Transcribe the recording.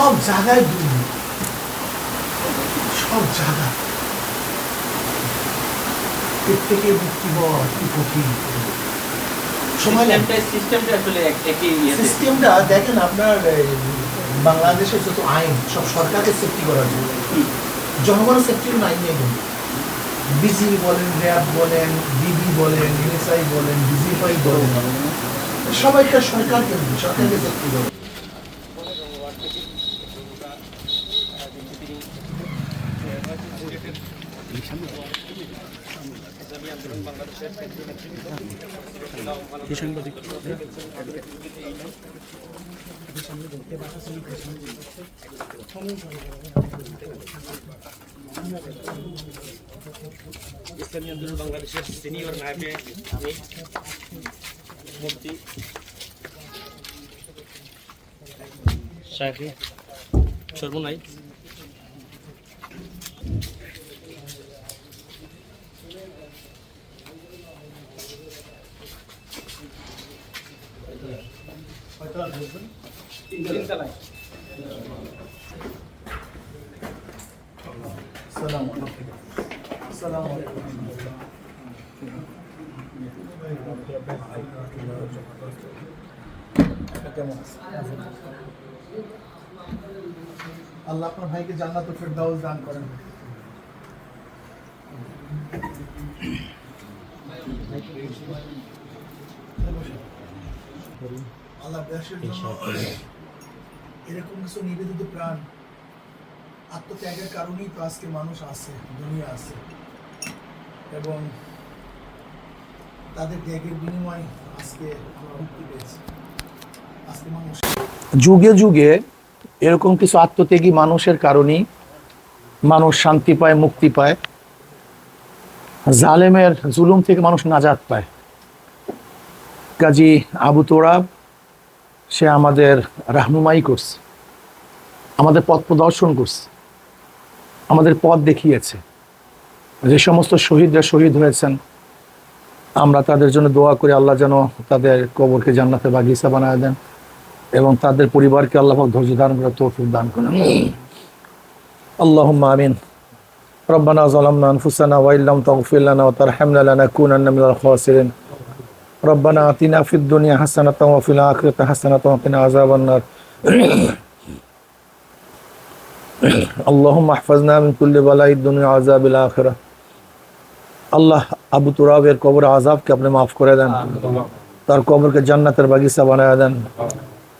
সব জায়গায় দুর্নীতি সব জায়গায়। এর থেকে মুক্তি হওয়া কি কঠিন। সময় সিস্টেমটা দেখেন আপনার বাংলাদেশের যত আইন সব সরকারকে সেফটি করার জন্য। জনগণের সেফটির আইন নেই বিজি বলেন র্যাব বলেন বিবি বলেন এনএসআই বলেন ডিজিএফআই বলেন। সবাইকে সরকার কিন্তু সরকারকে সেফটি করে ইসলামী আন্দোলন বাংলাদেশের সিনিয়র নায়বে আমি মুফতি শাহি সর্বনাই আসসালামু আলাইকুম আসসালামু আলাইকুম কেমন আছেন? আল্লাহ আপনার ভাইকে জান্নাতুল ফেরদাউস দান করেন। আল্লাহ জন্য এরকম কিছু নিবেদিত প্রাণ আত্মত্যাগের কারণেই তো আজকে মানুষ আছে, দুনিয়া আছে। এবং তাদের ত্যাগের বিনিময়ে আজকে আজকে মানুষ যুগে যুগে এরকম কিছু আত্মত্যাগী মানুষের কারণেই মানুষ শান্তি পায়, মুক্তি পায়। জালেমের জুলুম থেকে মানুষ নাজাত পায়। কাজী আবু তোরাব, সে আমাদের রাহনুমাই করছে। আমাদের পথ প্রদর্শন করছে। আমাদের পথ দেখিয়েছে। যে সমস্ত শহীদরা শহীদ হয়েছেন, আমরা তাদের জন্য দোয়া করি, আল্লাহ যেন তাদের কবরকে জান্নাতে বাগিচা বানায় দেন। এবং তাদের পরিবারকে আল্লাহ পাক ধৈর্য ধারণ করে তৌফিক দান করেন اللهم آمين ربنا ظلمنا أنفسنا وإن لم تغفر لنا وترحمنا لنكونن من الخاسرين ربنا آتنا في الدنيا حسنة وفي الآخرة حسنة وقنا عذاب النار اللهم احفظنا من كل بلاء الدنيا وعذاب الآخرة আল্লাহ আবু তুরাবের কবর আজাবকে আপনি মাফ করে দেন তার কবরকে জান্নাতের বাগিচা বানায় দেন